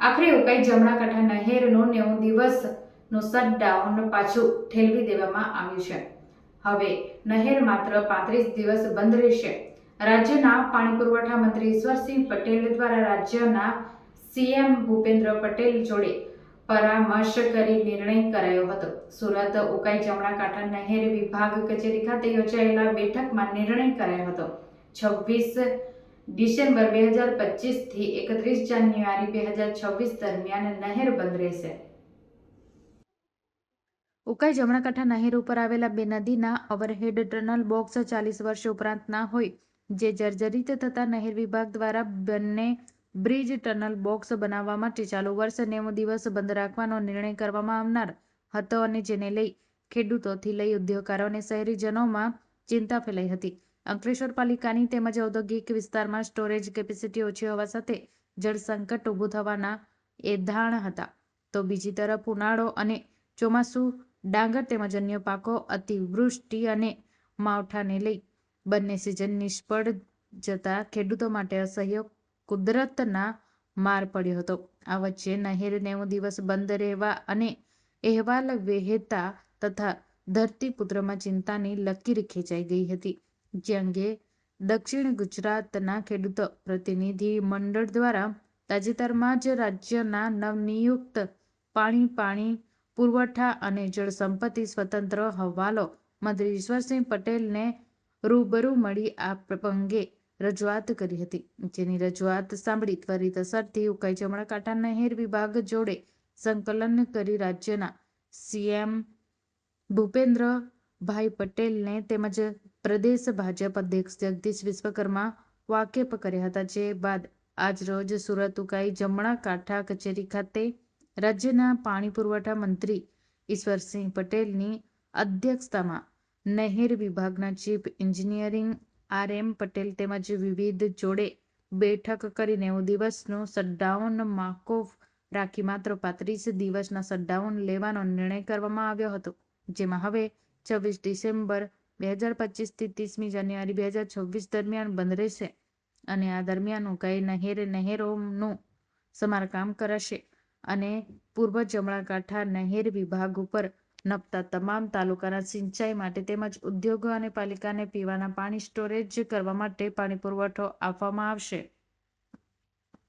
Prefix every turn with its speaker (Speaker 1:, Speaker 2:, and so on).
Speaker 1: આખરે ઉકાઈ જમણા કાંઠા નહેરનું નેવું દિવસનું શટડાઉન પાછું ઠેલવી દેવામાં આવ્યું છે. હવે નહેર માત્ર પાંત્રીસ દિવસ બંધ રહેશે. રાજ્યના પાણી પુરવઠા મંત્રી ઈશ્વરસિંહ પટેલ દ્વારા રાજ્યના સીએમ ભૂપેન્દ્ર પટેલ જોડે પરામર્શ કરી નિર્ણય કરાયો હતો. સુરત ઉકાઈ જમણા કાંઠા નહેર વિભાગ કચેરી ખાતે યોજાયેલા બેઠકમાં નિર્ણય કરાયો હતો. છવ્વીસ ડિસેમ્બર બે હજાર પચીસથી એકત્રીસ જાન્યુઆરી બે હજાર છવ્વીસ દરમિયાન નહેર બંધ રહેશે. ઉકાઈ જમણાકાંઠા નહેર ઉપર આવેલા બે નદીના ઓવરહેડ ટનલ બોક્સ ચાલીસ વર્ષ ઉપરાંતના હોય, જે જર્જરિત થતા નહેર વિભાગ દ્વારા બંને બ્રિજ ટનલ બોક્સ બનાવવા માટે ચાલુ વર્ષ નેવું દિવસ બંધ રાખવાનો નિર્ણય કરવામાં આવનાર હતો અને જેને લઈ ખેડૂતોથી લઈ ઉદ્યોગકારો અને શહેરીજનોમાં ચિંતા ફેલાઈ હતી. અંકલેશ્વર પાલિકાની તેમજ ઔદ્યોગિક વિસ્તારમાં સ્ટોરેજ કેપેસિટી ઓછી હોવા સાથે જળ સંકટ ઊભું થવાના એધાણ હતા. તો બીજી તરફ ઉનાળો અને ચોમાસું, ડાંગર તેમજ અન્ય પાકો અતિવૃષ્ટિ અને માવઠાને લઈ બંને સિઝન નિષ્ફળ જતા ખેડૂતો માટે અસહ્ય કુદરતના માર પડ્યો હતો. આ વચ્ચે નહેર નેવું દિવસ બંધ રહેવા અને અહેવાલ વહેતા તથા ધરતીપુત્રમાં ચિંતાની લકીર ખેંચાઈ ગઈ હતી. જે અંગે દક્ષિણ ગુજરાતના ખેડૂત પ્રતિનિધિ મંડળ દ્વારા તાજેતરમાં જ રાજ્યના નવનિયુક્ત પાણી પાણી, પુરવઠા અને જળસંપત્તિ સ્વતંત્ર હવાલો મંત્રી ઈશ્વરસિંહ પટેલને રૂબરૂ મળી આ અંગે રજૂઆત કરી હતી. જેની રજૂઆત સાંભળી ત્વરિત અસરથી ઉકાઈ જમણા કાંઠા નહેર વિભાગ જોડે સંકલન કરી રાજ્યના સીએમ ભૂપેન્દ્રભાઈ પટેલને તેમજ પ્રદેશ ભાજપ અધ્યક્ષ જગદીશ વિશ્વકર્મા વાકેફ કર્યા હતા. જે બાદ આજરોજ સુરત ઉકાઈ જમણા કાંઠા કચેરી ખાતે રાજ્યના પાણી પુરવઠા મંત્રી ઈશ્વરસિંહ પટેલની અધ્યક્ષતામાં નહેર વિભાગના chief engineering R M Patel તેમજ વિવિધ જોડે બેઠક કરી નેવું દિવસનું શટડાઉન માકોફ રાખી માત્ર પાંત્રીસ દિવસના શટડાઉન લેવાનો નિર્ણય કરવામાં આવ્યો હતો. જેમાં હવે છવ્વીસ ડિસેમ્બર બે હજાર પચીસથી ત્રીસમી જાન્યુઆરી બે હજાર છવ્વીસ દરમિયાન બંધ રહેશે અને આ દરમિયાન ઉકાઈ નહેર નહેરોનું સમારકામ કરાશે અને પૂર્વ જમણા કાંઠા નહેર વિભાગ ઉપર નપતા તમામ તાલુકાના સિંચાઈ માટે તેમજ ઉદ્યોગો અને પાલિકાને પીવાના પાણી સ્ટોરેજ કરવા માટે પાણી પુરવઠો આપવામાં આવશે.